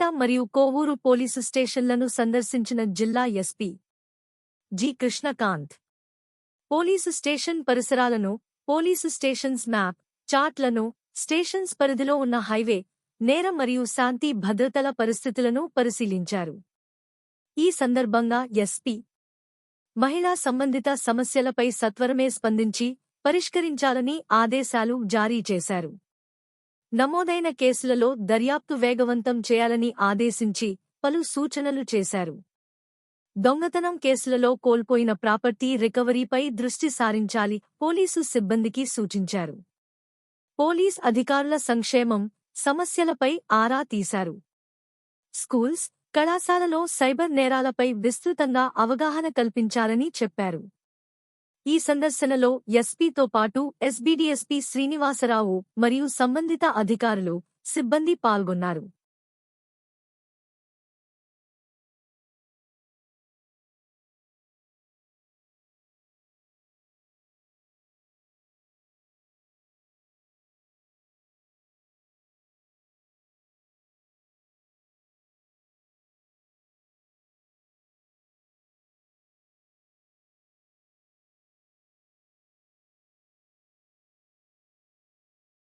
పేట మరియు కోవూరు పోలీసు స్టేషన్లను సందర్శించిన జిల్లా SP G Krishnakanth. Police station పరిసరాలను పోలీసు స్టేషన్స్ మ్యాప్ చార్ట్లను స్టేషన్స్ పరిధిలో ఉన్న హైవే నేరం మరియు శాంతి భద్రతల పరిస్థితులను పరిశీలించారు. ఈ సందర్భంగా ఎస్పీ మహిళా సంబంధిత సమస్యలపై సత్వరమే స్పందించి పరిష్కరించాలని ఆదేశాలు జారీ చేశారు. నమోదైన కేసులలో దర్యాప్తు వేగవంతం చేయాలని ఆదేశించి పలు సూచనలు చేశారు. దొంగతనం కేసులలో కోల్పోయిన ప్రాపర్టీ రికవరీపై దృష్టి సారించాలి పోలీసు సిబ్బందికి సూచించారు. పోలీస్ అధికారుల సంక్షేమం సమస్యలపై ఆరా తీశారు. స్కూల్స్ కళాశాలలో సైబర్ నేరాలపై విస్తృతంగా అవగాహన కల్పించాలని చెప్పారు. ఈ సందర్శనలో ఎస్పీతో పాటు ఎస్బీడీఎస్పీ శ్రీనివాసరావు మరియు సంబంధిత అధికారులు సిబ్బంది పాల్గొన్నారు.